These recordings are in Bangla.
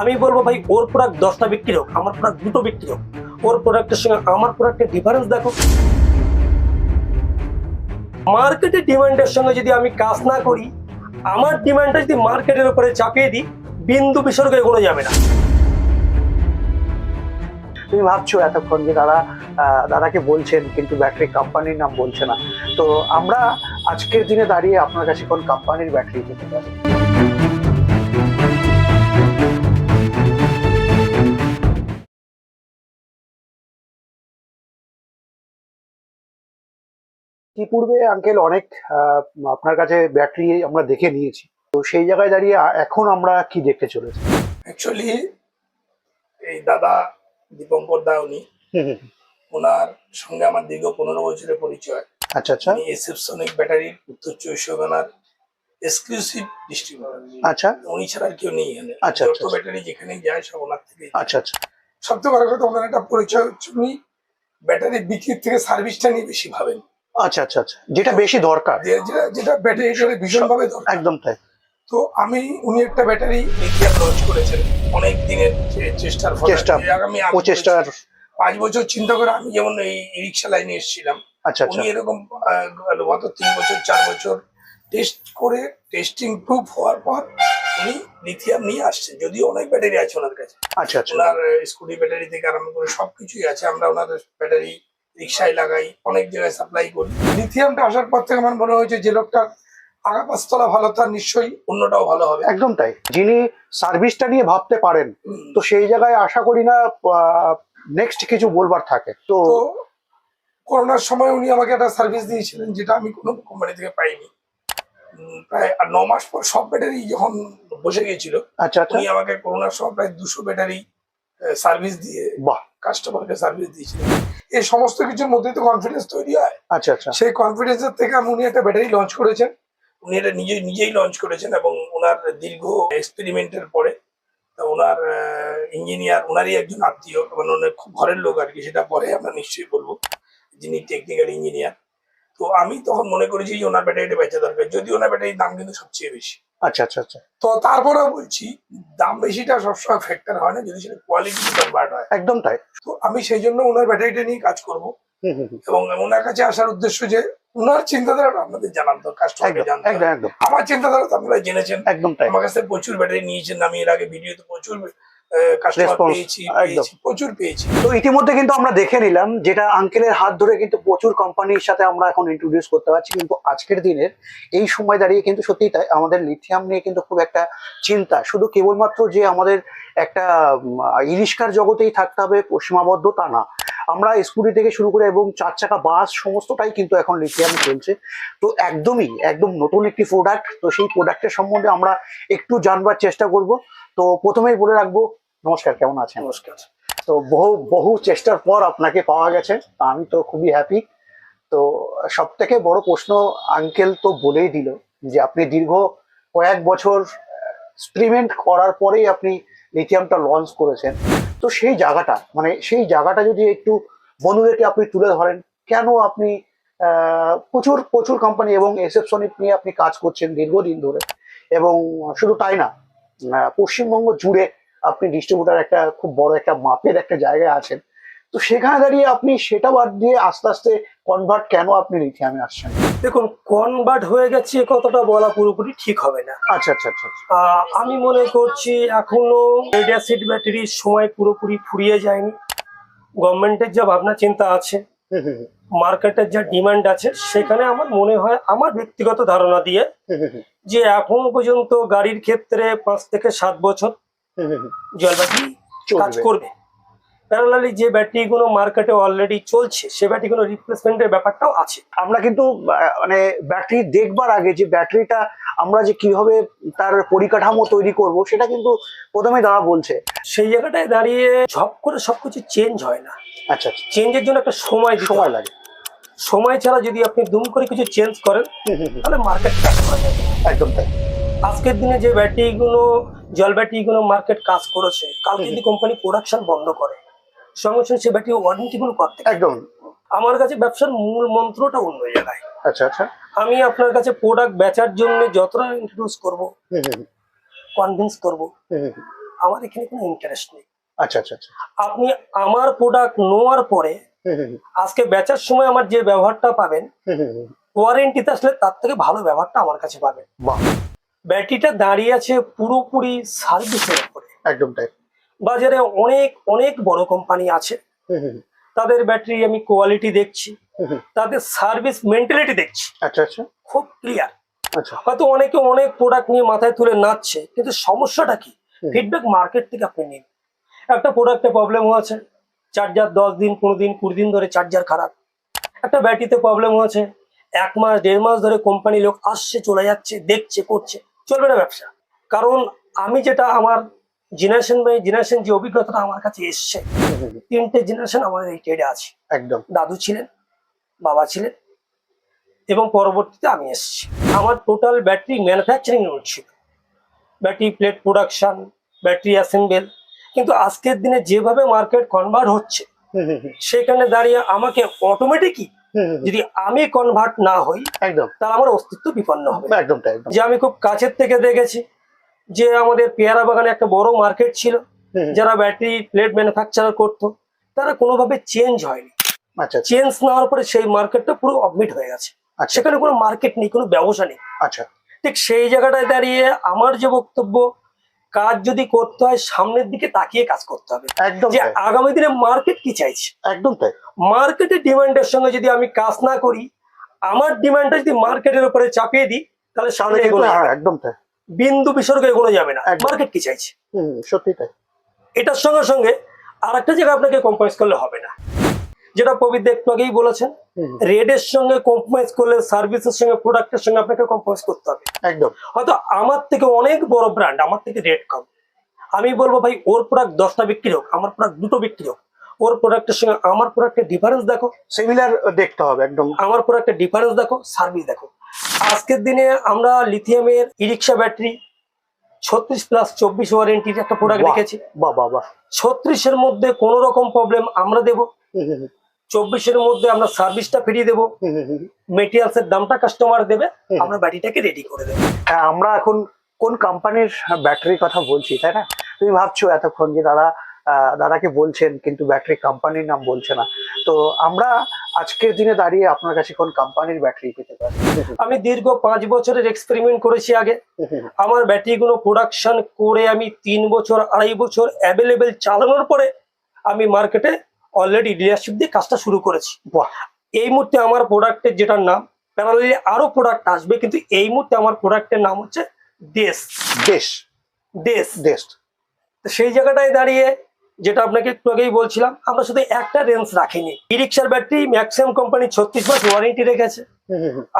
আমি বলব ভাই, ওর প্রোডাক্ট দশটা বিক্রি হোক, আমার প্রোডাক্ট দুটো বিক্রি হোক। ওর প্রোডাক্টের সঙ্গে আমার প্রোডাক্টের ডিফারেন্স দেখো। মার্কেটের ডিমান্ডের সঙ্গে যদি আমি কাজ না করি, আমার ডিমান্ডটা যদি মার্কেটের উপরে চাপিয়ে দিই, বিন্দু বিসর্গ এগোনো যাবে না। তুমি ভাবছ এতক্ষণ যে দাদা দাদাকে বলছেন, কিন্তু ব্যাটারি কোম্পানির নাম বলছে না। তো আমরা আজকের দিনে দাঁড়িয়ে আপনার কাছে কোন কোম্পানির ব্যাটারি পেতে পারি? ইতিপূর্বে আঙ্কেল অনেক আপনার কাছে ব্যাটারি আমরা দেখে নিয়েছি। তো সেই জায়গায় দাঁড়িয়ে এখন আমরা কি দেখতে চলেছি? অ্যাকচুয়ালি এই দাদা দীপঙ্কর দা উনি। ওনার সঙ্গে আমার দীর্ঘ পনেরো বছরের পরিচয়। আচ্ছা আচ্ছা। উনি এসএফসনিক ব্যাটারির উত্তর চব্বিশ পরগনার এক্সক্লুসিভ ডিস্ট্রিবিউটর আচ্ছা। উনি ছাড়া কেউ নেই এখানে। আচ্ছা, যত আচ্ছা। ব্যাটারি যেখানে যায় সব ওনার থেকে আচ্ছা আচ্ছা। সবথেকে বড় কথা ওনার একটা পরিচয় হচ্ছে উনি ব্যাটারি বিক্রির থেকে সার্ভিসটা নিয়ে বেশি ভাবেন। আচ্ছা আচ্ছা আচ্ছা। যেটা বেশি দরকার। যেটা যেটা ব্যাটারি হিসেবে ভীষণভাবে দরকার। একদম তাই। তো আমি উনি একটা ব্যাটারি লিথিয়াম লঞ্চ করেছেন অনেক দিনের চেষ্টার ফলে। চেষ্টা, আগামী আমি প্রচেষ্টার পাঁচ বছর চিন্তা করে আমি যেমন এই রিক্সা লাইনে এসেছিলাম আচ্ছা আচ্ছা। উনি এরকম গত তিন বছর চার বছর টেস্ট করে টেস্টিং প্রুফ হওয়ার পর উনি লিথিয়াম নিয়ে আসছেন। যদিও অনেক ব্যাটারি আছে ওনার কাছে। আচ্ছা আচ্ছা। ওনার স্কুটি ব্যাটারি থেকে আরম্ভ করে সবকিছুই আছে। আমরা ওনার ব্যাটারি রিক্সায় লাগাই অনেক জায়গায় সাপ্লাই করি। লিথিয়ামটা আসার পর থেকে আমার মনে হয়েছে যে লোকটা আগা পাঁচতলা ভালো তার নিশ্চয়ই অন্যটাও ভালো হবে। একদম তাই। যিনি সার্ভিসটা নিয়ে ভাবতে পারেন তো সেই জায়গায় আশা করি না নেক্সট কিছু বলবার থাকে। তো করোনার সময় উনি আমাকে একটা সার্ভিস দিয়েছিলেন যেটা আমি কোনো কোম্পানি থেকে পাইনি। প্রায় আর ন মাস পর সব ব্যাটারি যখন বসে গিয়েছিল আচ্ছা আচ্ছা। উনি আমাকে করোনার সময় প্রায় দুশো ব্যাটারি সার্ভিস দিয়ে বাহ। কাস্টমারকে সার্ভিস দিয়েছিলেন। এই সমস্ত কিছুর মধ্যে তো কনফিডেন্স তৈরি হয়। আচ্ছা আচ্ছা। সেই কনফিডেন্সের থেকে আমি উনি একটা ব্যাটারি লঞ্চ করেছেন। উনি এটা নিজে নিজেই লঞ্চ করেছেন এবং ওনার দীর্ঘ এক্সপেরিমেন্টের পরে তা ওনার ইঞ্জিনিয়ার ওনারই একজন আত্মীয় মানে ওনার খুব ঘরের লোক আর কি সেটা পরে আমরা নিশ্চয়ই বলব যিনি টেকনিক্যাল ইঞ্জিনিয়ার তো আমি তখন মনে করেছি যে ওনার ব্যাটারিটা বেচা দরকার। যদি ওনার ব্যাটারির দাম কিন্তু সবচেয়ে বেশি। আচ্ছা আচ্ছা আচ্ছা। তো তারপরে বলছি দাম বেশিটা সবসময় ফ্যাক্টর হয় না যদি সেটা কোয়ালিটি কনভার্ট হয়। একদম তাই। তো আমি সেই জন্য ওনার ব্যাটারিটা নিয়ে কাজ করব। এবং ওনার কাছে আসার উদ্দেশ্য যে ওনার চিন্তাধারাটা আপনাদের জানান তো। একদম আমার চিন্তাধারা তো আপনারা জেনেছেন। একদম তাই। আমার কাছে প্রচুর ব্যাটারি নিয়েছেন আমি এর আগে ভিডিওতে প্রচুর প্রচুর পেয়েছি। তো ইতিমধ্যে কিন্তু আমরা দেখে নিলাম যেটা আঙ্কেলের হাত ধরে কিন্তু প্রচুর কোম্পানির সাথে আমরা এখন ইন্ট্রোডিউস করতে পারছি কিন্তু আজকের দিনের এই সময় দাঁড়িয়ে কিন্তু সত্যি তাই আমাদের লিথিয়াম নিয়ে কিন্তু খুব একটা চিন্তা। শুধু কেবলমাত্র যে আমাদের একটা ইরিস্কার জগতেই থাকতে হবে সীমাবদ্ধ তা না। আমরা স্কুটি থেকে শুরু করে এবং চার চাকা বাস সমস্তটাই কিন্তু এখন লিথিয়াম চলছে। তো একদমই একদম নতুন একটি প্রোডাক্ট তো সেই প্রোডাক্টের সম্বন্ধে আমরা একটু জানবার চেষ্টা করব। তো প্রথমেই বলে রাখব নমস্কার কেমন আছেন? নমস্কার। তো বহু বহু চেষ্টার পর আপনাকে পাওয়া গেছে আমি তো খুবই হ্যাপি তো সব থেকে বড় প্রশ্ন আঙ্কেল তো বলেই দিল যে আপনি দীর্ঘ কয়েক বছর এক্সপেরিমেন্ট করার পরেই আপনি লিথিয়ামটা লঞ্চ করেছেন। তো সেই জায়গাটা মানে সেই জায়গাটা যদি একটু বন্ধুদেরকে আপনি তুলে ধরেন কেন আপনি প্রচুর প্রচুর কোম্পানি এবং এসএপসনিক নিয়ে আপনি কাজ করছেন দীর্ঘদিন ধরে? এবং শুধু তাই না পশ্চিমবঙ্গ জুড়ে আপনি ডিস্ট্রিবিউটার একটা খুব বড় একটা মাপের একটা জায়গায় আছেন তো সেখানে দাঁড়িয়ে আপনি সেটা বাদ দিয়ে আস্তে আস্তে কনভার্ট কেন আপনি লিথিয়ামে আসছেন? দেখুন কনভার্ট হয়ে গেছে এ কথাটা বলা পুরোপুরি ঠিক হবে না। আচ্ছা আচ্ছা আচ্ছা আচ্ছা। আমি মনে করছি এখনও লেড অ্যাসিড ব্যাটারির সময় পুরোপুরি ফুরিয়ে যায়নি। গভর্নমেন্টের যা ভাবনা চিন্তা আছে মার্কেটের যা ডিমান্ড আছে সেখানে আমার মনে হয় আমার ব্যক্তিগত ধারণা দিয়ে যে এখনও পর্যন্ত গাড়ির ক্ষেত্রে পাঁচ থেকে সাত বছর হুম, হুম, হুম। জল ব্যাটারি কাজ করবে প্যারালালি যে ব্যাটারিগুলো মার্কেটে অলরেডি চলছে সে ব্যাটারিগুলো রিপ্লেসমেন্টের ব্যাপারটাও আছে। আমরা কিন্তু মানে ব্যাটারি দেখবার আগে যে ব্যাটারিটা আমরা যে কীভাবে তার পরিকাঠামো তৈরি করব সেটা কিন্তু প্রথমে দাদা বলছে। সেই জায়গাটায় দাঁড়িয়ে ঝপ করে সবকিছু চেঞ্জ হয় না। আচ্ছা আচ্ছা। চেঞ্জের জন্য একটা সময় সময় লাগে। সময় ছাড়া যদি আপনি দুম করে কিছু চেঞ্জ করেন। তাহলে মার্কেট একদম তাই। আজকের দিনে যে ব্যাটারিগুলো জল ব্যাটারিগুলো মার্কেট কাজ করেছে কালকে যদি কোম্পানি প্রোডাকশন বন্ধ করে। সঙ্গে সঙ্গে সেই ব্যাটারি ওয়ারেন্টি গুলো করতে একদম। আমার কাছে ব্যবসার মূল মন্ত্রটা অন্য জায়গায়। আচ্ছা আচ্ছা। আমি আপনার কাছে প্রোডাক্ট বেচার জন্য যতটা ইন্ট্রোডিউস করব কনভিন্স করব। আমার এখানে কোনো ইন্টারেস্ট নেই। আচ্ছা আচ্ছা আচ্ছা। আপনি আমার প্রোডাক্ট নেওয়ার পরে আজকে বেচার সময় আমার যে ব্যবহারটা পাবেন। ওয়ারেন্টিতে আসলে তার থেকে ভালো ব্যবহারটা আমার কাছে পাবেন। বাহ। ব্যাটারিটা দাঁড়িয়ে আছে পুরোপুরি সার্ভিসের উপরে একদম তাই। বাজারে অনেক অনেক বড় কোম্পানি আছে। তাদের ব্যাটারি আমি কোয়ালিটি দেখছি। তাদের সার্ভিস মেন্টালিটি দেখছি। আচ্ছা আচ্ছা। খুব ক্লিয়ার। আচ্ছা। হয়তো অনেকে অনেক প্রোডাক্ট নিয়ে মাথায় তুলে নাচছে কিন্তু সমস্যাটা কি? ফিডব্যাক মার্কেট থেকে আপনি নিন। একটা প্রোডাক্টে প্রবলেম হয়েছে চার্জার দশ দিন পনেরো দিন কুড়ি দিন ধরে চার্জার খারাপ। একটা ব্যাটারিতে প্রবলেম হয়েছে এক মাস দেড় মাস ধরে কোম্পানি লোক আসছে চলে যাচ্ছে দেখছে করছে। চলবে না ব্যবসা কারণ আমি যেটা আমার জেনারেশন বাই জেনারেশন যে অভিজ্ঞতাটা আমার কাছে এসছে। তিনটে জেনারেশন আমাদের এই ট্রেডে আছে একদম দাদু ছিলেন বাবা ছিলেন এবং পরবর্তীতে আমি এসেছি আমার টোটাল ব্যাটারি ম্যানুফ্যাকচারিং ইউনিট ছিল battery plate production battery assemble কিন্তু আজকের দিনে যেভাবে মার্কেট কনভার্ট হচ্ছে সেখানে দাঁড়িয়ে আমাকে অটোমেটিকই। যদি আমি কনভার্ট না হই একদম। তাহলে আমার অস্তিত্ব বিপন্ন হবে। একদম যে আমি খুব কাছের থেকে দেখেছি যে আমাদের পেয়ারা বাগানে একটা বড় মার্কেট ছিল। যারা ব্যাটারি প্লেট ম্যানুফ্যাকচার করতো তারা কোনোভাবে চেঞ্জ হয়নি। আচ্ছা চেঞ্জ না হওয়ার পরে সেই মার্কেটটা পুরো অবমিট হয়ে গেছে। আচ্ছা। সেখানে কোনো মার্কেট নেই কোনো ব্যবসা নেই। আচ্ছা। ঠিক সেই জায়গাটায় দাঁড়িয়ে আমার যে বক্তব্য কাজ যদি করতে হয় সামনের দিকে তাকিয়ে কাজ করতে হবে। একদম যে আগামী দিনে মার্কেট কি চাইছে? একদম তাই। মার্কেটের ডিমান্ডের সঙ্গে যদি আমি কাজ না করি আমার ডিমান্ডটা যদি মার্কেটের উপরে চাপিয়ে দিই তাহলে সামনে এগোনো হ্যাঁ। একদম তাই। বিন্দু বিসর্গ এগোনো যাবে না। মার্কেট কি চাইছে? সত্যি তাই। এটার সঙ্গে সঙ্গে আর একটা জায়গা আপনাকে কম্প্রোমাইজ করলে হবে না। যেটা পবিত্র একটু আগেই বলেছেন রেডের সঙ্গে কম্প্রোমাইজ করলে সার্ভিসের সঙ্গে প্রোডাক্টের সঙ্গে আপনাকে কম্প্রোমাইজ করতে হবে। একদম। হয়তো আমার থেকে অনেক বড় ব্র্যান্ড আমার থেকে রেট কম। আমি বলব ভাই ওর প্রোডাক্ট দশটা বিক্রি হোক আমার প্রোডাক্ট দুটো বিক্রি হোক। ওর প্রোডাক্টের সঙ্গে আমার প্রোডাক্টের ডিফারেন্স দেখো। সিমিলার দেখতে হবে একদম। আমার প্রোডাক্টের ডিফারেন্স দেখো সার্ভিস দেখো। আজকের দিনে আমরা লিথিয়ামের ই রিক্সা ব্যাটারি ছত্রিশ প্লাস চব্বিশ ওয়ারেন্টির একটা প্রোডাক্ট। রেখেছি। বাহ বাহ ছত্রিশের মধ্যে কোনো রকম প্রবলেম আমরা দেব। চব্বিশের মধ্যে আমরা সার্ভিসটা ফিরিয়ে দেবো। মেটেরিয়ালস এর দামটা কাস্টমার দেবে। আমরা ব্যাটারিটাকে রেডি করে দেবো হ্যাঁ, আমরা এখন কোন কোম্পানির ব্যাটারির কথা বলছি তাই না তুমি ভাবছ এতক্ষণ যে দাদা দাদাকে বলছেন কিন্তু ব্যাটারি কোম্পানির নাম বলছে না তো আমরা আজকের দিনে দাঁড়িয়ে আপনার কাছে কোন কোম্পানির ব্যাটারি পেতে পারি আমি দীর্ঘ পাঁচ বছরের এক্সপেরিমেন্ট করেছি আগে। আমার ব্যাটারিগুলো প্রোডাকশন করে আমি তিন বছর আড়াই বছর অ্যাভেলেবেল চালানোর পরে আমি মার্কেটে অলরেডি ডিলারশিপ দিয়ে কাজটা শুরু করেছি। এই মুহূর্তে আমার প্রোডাক্টের যেটার নাম প্যারালি আরও প্রোডাক্ট আসবে কিন্তু এই মুহূর্তে আমার প্রোডাক্টের নাম হচ্ছে দেশ দেশ দেশ দেশ তো সেই জায়গাটায় দাঁড়িয়ে যেটা আপনাকে একটু আগেই বলছিলাম আমরা শুধু একটা রেঞ্জ রাখিনি। ই রিক্সার ব্যাটারি ম্যাক্সিমাম কোম্পানি ছত্রিশ মাস ওয়ারেন্টি রেখেছে।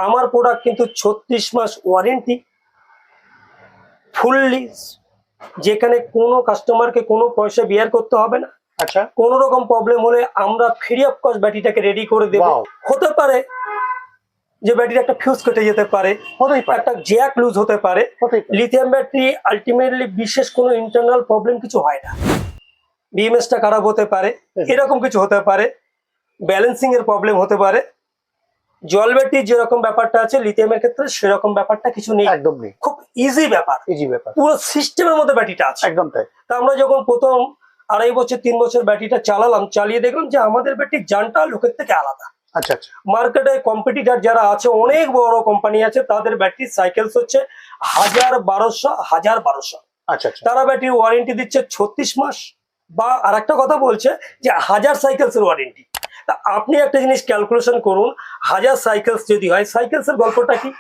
আমার প্রোডাক্ট কিন্তু ছত্রিশ মাস ওয়ারেন্টি ফুললি যেখানে কোনো কাস্টমারকে কোনো পয়সা বিয়ার করতে হবে না। আচ্ছা। কোনো রকম প্রবলেম হলে আমরা ফ্রি অফ কস্ট ব্যাটারিটাকে রেডি করে দেবো. হতে পারে যে ব্যাটারি একটা ফিউজ কেটে যেতে পারে হতেই পারে। একটা জ্যাক লুজ হতে পারে। লিথিয়াম ব্যাটারি আলটিমেটলি বিশেষ কোনো ইন্টারনাল প্রবলেম কিছু হয় না। বিএমএসটা খারাপ হতে পারে এরকম কিছু হতে পারে। ব্যালেন্সিং এর প্রবলেম হতে পারে। জল ব্যাটারি যেরকম ব্যাপারটা আছে লিথিয়ামের ক্ষেত্রে সেরকম ব্যাপারটা কিছু নেই। একদম নেই। খুব ইজি ব্যাপার। ইজি ব্যাপার। পুরো সিস্টেমের মধ্যে ব্যাটারিটা আছে। একদম তাই। তা আমরা যখন প্রথম আড়াই বছর তিন বছর ব্যাটারিটা চালালাম চালিয়ে দেখলাম যে আমাদের ব্যাটারির যানটা লোকের থেকে আলাদা। আচ্ছা আচ্ছা। মার্কেটে কম্পিটিটার যারা আছে অনেক বড় কোম্পানি আছে তাদের ব্যাটারি সাইকেলস হচ্ছে হাজার বারোশো হাজার বারোশো। আচ্ছা আচ্ছা। তারা ব্যাটারি ওয়ারেন্টি দিচ্ছে ছত্রিশ মাস। বা আর একটা কথা বলছে যে হাজার সাইকেলস এর ওয়ারেন্টি তা আপনি একটা জিনিস ক্যালকুলেশন করুন হাজার সাইকেলস যদি হয় সাইকেলস এর গল্পটা কি?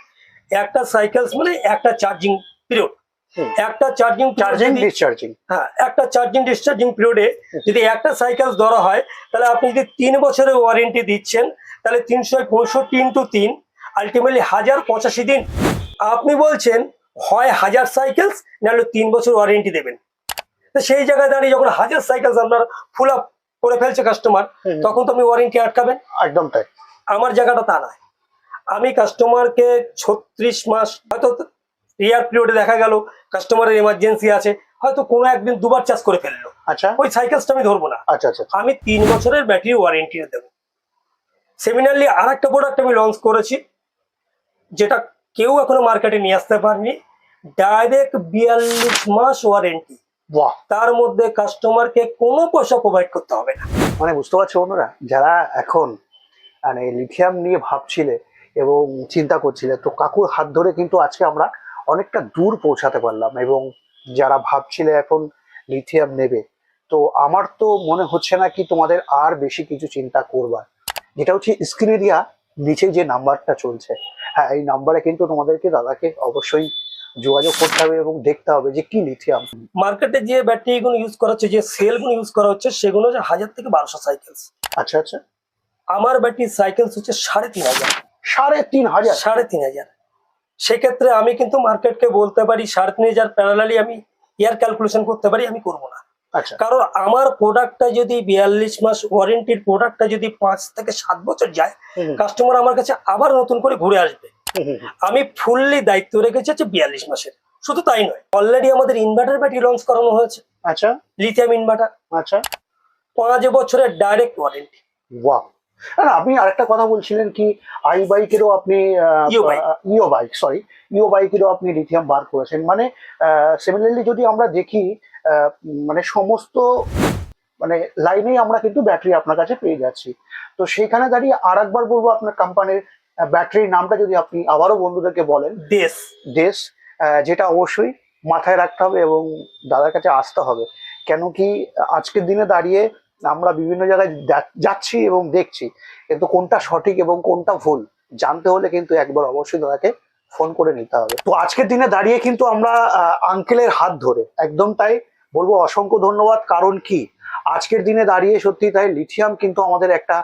একটা সাইকেলস মানে একটা চার্জিং পিরিয়ড। একটা চার্জিং চার্জিং ডিসচার্জিং হ্যাঁ একটা চার্জিং ডিসচার্জিং পিরিয়ডে যদি একটা সাইকেল ধরা হয় তাহলে আপনি যদি তিন বছরের ওয়ারেন্টি দিচ্ছেন তাহলে তিনশো পঁয়ষট্টি ইন্টু তিন আলটিমেটলি হাজার পঁচাশি দিন। আপনি বলছেন হয় হাজার সাইকেলস নাহলে তিন বছর ওয়ারেন্টি দেবেন। তো সেই জায়গায় দাঁড়িয়ে যখন হাজার সাইকেলস আপনার ফুল আপ করে ফেলছে কাস্টমার তখন তো আপনি ওয়ারেন্টি আটকাবেন? একদম তাই। আমার জায়গাটা তা নয়। আমি কাস্টমারকে ছত্রিশ মাস হয়তো ইয়ার পিরিয়ডে দেখা গেল কাস্টমারের এমার্জেন্সি আছে হয়তো কোনো একদিন দুবার চার্জ করে ফেলল। আচ্ছা। ওই সাইকেলসটা আমি ধরবো না। আচ্ছা আচ্ছা। আমি তিন বছরের ব্যাটারি ওয়ারেন্টি দেবো। সেমিনারলি আর একটা প্রোডাক্ট আমি লঞ্চ করেছি যেটা কেউ এখনও মার্কেটে নিয়ে আসতে পারেনি ডাইরেক্ট বিয়াল্লিশ মাস ওয়ারেন্টি তার মধ্যে কাস্টমারকে কোনো পয়সা প্রোভাইড করতে হবে না। মানে বুঝতে পারছ বন্ধুরা যারা এখন মানে লিথিয়াম নিয়ে ভাবছিলে এবং চিন্তা করছিলে তো কাকুর হাত ধরে কিন্তু আজকে আমরা অনেকটা দূর পৌঁছাতে পারলাম এবং যারা ভাবছিলে এখন লিথিয়াম নেবে তো আমার তো মনে হচ্ছে না কি তোমাদের আর বেশি কিছু চিন্তা করবার। যেটা হচ্ছে স্ক্রিনে দিয়া নিচে যে নাম্বারটা চলছে হ্যাঁ এই নাম্বারে কিন্তু তোমাদেরকে দাদাকে অবশ্যই যোগাযোগ করতে হবে এবং দেখতে হবে যে কি লিথিয়াম মার্কেটে যে ব্যাটারিগুলো ইউজ করা হচ্ছে যে সেলগুলো ইউজ করা হচ্ছে সেগুলো হচ্ছে হাজার থেকে বারোশো সাইকেলস আচ্ছা আচ্ছা। আমার ব্যাটারি সাইকেলস হচ্ছে সাড়ে তিন হাজার। সাড়ে তিন হাজার? সাড়ে তিন হাজার। সেক্ষেত্রে আমি কিন্তু মার্কেটকে বলতে পারি সাড়ে তিন হাজার প্যারালালি আমি ইয়ার ক্যালকুলেশন করতে পারি আমি করব না। আচ্ছা। কারণ আমার প্রোডাক্টটা যদি বিয়াল্লিশ মাস ওয়ারেন্টির প্রোডাক্টটা যদি পাঁচ থেকে সাত বছর যায় কাস্টমার আমার কাছে আবার নতুন করে ঘুরে আসবে। আমি ফুললি দায়িত্ব রেখেছি হচ্ছে বিয়াল্লিশ মাসের। শুধু তাই নয় অলরেডি আমাদের ইনভার্টার ব্যাটারি লঞ্চ করানো হয়েছে। আচ্ছা। লিথিয়াম ইনভার্টার আচ্ছা। পাঁচ বছরের ডাইরেক্ট ওয়ারেন্টি বাহ না আপনি আরেকটা কথা বলছিলেন কি আই বাইকেরও আপনি ইও বাইক সরি ইও বাইকেরও আপনি লিথিয়াম বার করেছেন। মানে সিমিলারলি যদি আমরা দেখি মানে সমস্ত মানে লাইনেই আমরা কিন্তু ব্যাটারি আপনার কাছে পেয়ে যাচ্ছি। তো সেইখানে দাঁড়িয়ে আর একবার বলব আপনার কোম্পানির ব্যাটারির নামটা যদি আপনি আবারও বন্ধুদেরকে বলেন। দেশ। দেশ যেটা অবশ্যই মাথায় রাখতে হবে এবং দাদার কাছে আসতে হবে। কেন কি আজকের দিনে দাঁড়িয়ে আমরা বিভিন্ন জায়গায় যাচ্ছি এবং দেখছি, কিন্তু কোনটা সঠিক এবং কোনটা ভুল, জানতে হলে কিন্তু একবার অবশ্যই দাদাকে ফোন করে নিতে হবে। তো আজকের দিনে দাঁড়িয়ে কিন্তু আমরা আঙ্কেলের হাত ধরে, একদম তাই বলব অসংখ্য ধন্যবাদ, কারণ কি? আজকের দিনে দাঁড়িয়ে সত্যি তাই লিথিয়াম কিন্তু আমাদের একটা,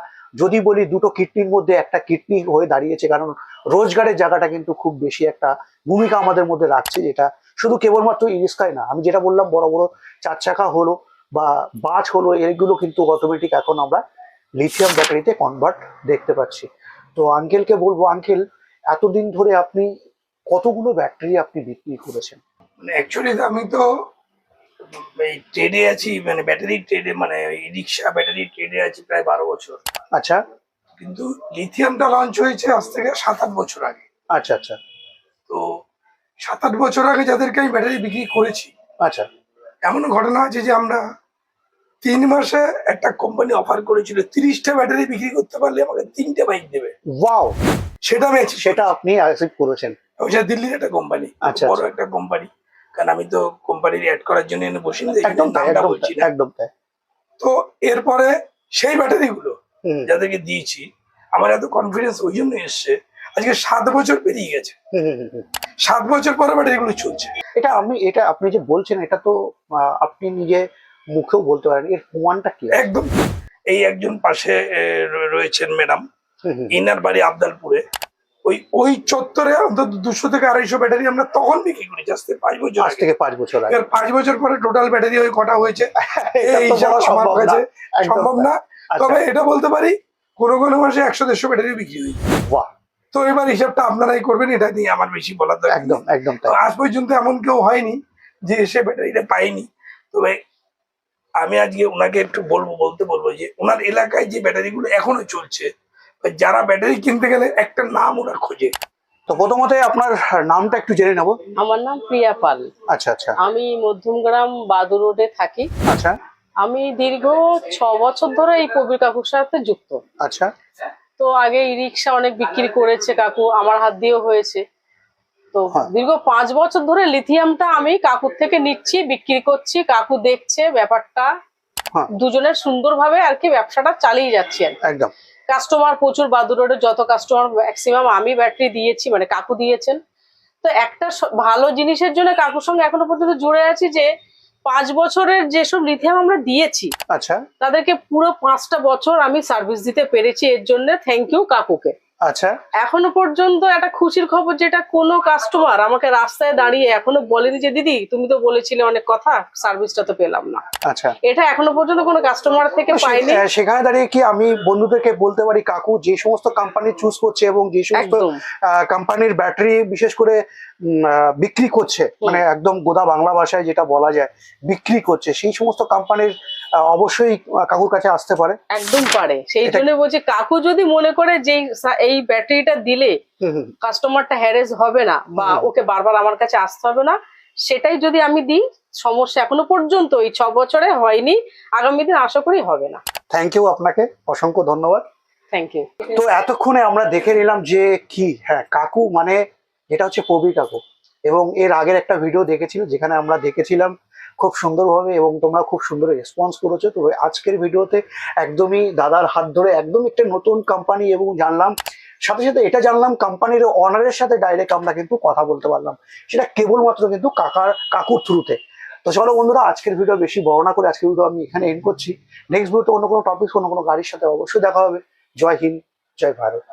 যদি বলি দুটো কিডনির মধ্যে একটা কিডনি হয়ে দাঁড়িয়েছে, কারণ রোজগারের জায়গাটা কিন্তু খুব বেশি একটা ভূমিকা আমাদের মধ্যে রাখছে, যেটা শুধু কেবলমাত্র ই রিক্সায় না, আমি যেটা বললাম বড় বড় চার চাকা হলো বা বাস হলো এগুলো কিন্তু অটোমেটিক এখন আমরা লিথিয়াম ব্যাটারিতে কনভার্ট দেখতে পাচ্ছি। তো আঙ্কেলকে বলব আঙ্কেল এতদিন ধরে আপনি কতগুলো ব্যাটারি আপনি বিক্রি করেছেন? মানে অ্যাকচুয়ালি আমি তো এই ট্রেডে আছি মানে ব্যাটারি ট্রেডে মানে রিক্সা ব্যাটারি ট্রেডে আছি প্রায় বারো বছর। আচ্ছা। কিন্তু লিথিয়ামটা লঞ্চ হয়েছে আজ থেকে সাত আট বছর আগে। আচ্ছা আচ্ছা। তো সাত আট বছর আগে যাদেরকে আমি ব্যাটারি বিক্রি করেছি আচ্ছা। এমন ঘটনা আছে যে আমরা তিন মাসে একটা কোম্পানি অফার করেছিল তিরিশটা ব্যাটারি বিক্রি করতে পারলে আমাকে তিনটে বাইক দেবে। ওয়াও সেটা আমি সেটা আপনি অ্যাকসেপ্ট করেছেন। ওইটা দিল্লির একটা কোম্পানি আচ্ছা, বড় আচ্ছা। একটা কোম্পানি কারণ আমি তো কোম্পানির অ্যাড করার জন্য এনে বসে নি একদম একদম বলছি একদম তো এরপরে সেই ব্যাটারিগুলো যাদেরকে দিয়েছি আমার এত কনফিডেন্স ওই জন্য এসছে আজকে সাত বছর পেরিয়ে গেছে। সাত বছর পরে ব্যাটারিগুলো চলছে। এটা আমি এটা আপনি যে বলছেন এটা তো আপনি নিজে মুখেও বলতে পারেন। এর প্রমাণটা কি? একদম। এই একজন পাশে রয়েছেন ম্যাডাম। ইনার বাড়ি আবদালপুরে ওই ওই চত্বরে অন্তত দুশো থেকে আড়াইশো ব্যাটারি আমরা তখন বিক্রি করেছি আজকে পাঁচ বছর আজ থেকে পাঁচ বছর আগে। এর পাঁচ বছর পরে টোটাল ব্যাটারি ওই কটা হয়েছে এই সম্ভব না। সম্ভব না। আচ্ছা, তবে এটা বলতে পারি কোনো কোনো মাসে একশো দেড়শো ব্যাটারি বিক্রি হয়েছে। বাহ। তো এবার হিসাবটা আপনারাই করবেন এটা নিয়ে আমার বেশি বলার দরকার একদম একদম তো আজ পর্যন্ত এমন কেউ হয়নি যে এসে ব্যাটারিটা পাইনি তবে আমি আজকে ওনাকে একটু বলব বলতে বলব যে ওনার এলাকায় যে ব্যাটারিগুলো এখনও চলছে যারা ব্যাটারি কিনতে গেলে একটা নাম ওরা খোঁজে। তো প্রথমত আপনার নামটা একটু জেনে নেব। আমার নাম প্রিয়া পাল। আচ্ছা আচ্ছা। আমি মধ্যমগ্রাম বাদুর রোডে থাকি। আচ্ছা। আমি দীর্ঘ ছ বছর ধরে এই কবির কাকুর সাথে যুক্ত। আচ্ছা। তো আগে ই রিক্সা অনেক বিক্রি করেছে কাকু আমার হাত দিয়েও হয়েছে। তো হ্যাঁ। দীর্ঘ পাঁচ বছর ধরে লিথিয়ামটা আমি কাকুর থেকে নিচ্ছি বিক্রি করছি কাকু দেখছে ব্যাপারটা। হ্যাঁ। দুজনের সুন্দরভাবে আর কি ব্যবসাটা চালিয়ে যাচ্ছি একদম। কাস্টমার প্রচুর বাদুর রোডে যত কাস্টমার ম্যাক্সিমাম আমি ব্যাটারি দিয়েছি মানে কাকু দিয়েছেন। তো একটা ভালো জিনিসের জন্য কাকুর সঙ্গে এখনও পর্যন্ত জুড়ে আছি যে পাঁচ বছরের যেসব লিথিয়াম আমরা দিয়েছি আচ্ছা। তাদেরকে পুরো পাঁচটা বছর আমি সার্ভিস দিতে পেরেছি এর জন্য থ্যাংক ইউ কাকুকে। আচ্ছা। এখনও পর্যন্ত একটা খুশির খবর যেটা কোনো কাস্টমার আমাকে রাস্তায় দাঁড়িয়ে এখনও বলেনি যে দিদি তুমি তো বলেছিলে অনেক কথা সার্ভিসটা তো পেলাম না। আচ্ছা। এটা এখনও পর্যন্ত কোনো কাস্টমার থেকে পাইনি। সেখানে দাঁড়িয়ে কি আমি বন্ধুদেরকে বলতে পারি কাকু যে সমস্ত কোম্পানি চুজ করছে এবং যে সমস্ত কোম্পানির ব্যাটারি বিশেষ করে বিক্রি করছে মানে একদম গোদা বাংলা ভাষায় যেটা বলা যায় বিক্রি করছে সেই সমস্ত কোম্পানির অবশ্যই কাকুর কাছে আসতে পারে। একদম পারে। সেই জন্য বলছি কাকু যদি মনে করে যে এই ব্যাটারিটা দিলে কাস্টমারটা হ্যারেস হবে না বা ওকে বারবার আমার কাছে আসতে হবে না সেটাই যদি আমি দিই সমস্যা এখনও পর্যন্ত এই ছ বছরে হয়নি আগামী দিন আশা করি হবে না। থ্যাংক ইউ আপনাকে অসংখ্য ধন্যবাদ। থ্যাংক ইউ তো এতক্ষণে আমরা দেখে নিলাম যে কি হ্যাঁ কাকু মানে এটা হচ্ছে প্রবীর কাকু। এবং এর আগের একটা ভিডিও দেখেছিল যেখানে আমরা দেখেছিলাম খুব সুন্দরভাবে এবং তোমরা খুব সুন্দর রেসপন্স করেছ। তো আজকের ভিডিওতে একদমই দাদার হাত ধরে একদম একটা নতুন কোম্পানি এবং জানলাম, সাথে সাথে এটা জানলাম কোম্পানির অনারের সাথে ডাইরেক্ট আমরা কিন্তু কথা বলতে পারলাম। সেটা কেবলমাত্র কিন্তু কাকার, কাকুর থ্রুতে তো। চলো বন্ধুরা, আজকের ভিডিও বেশি বড় না করে আজকের ভিডিও আমি এখানে এন্ড করছি। নেক্সট ভিডিওতে অন্য কোনো টপিক অন্য কোনো গাড়ির সাথে অবশ্যই দেখা হবে। জয় হিন্দ, জয় ভারত।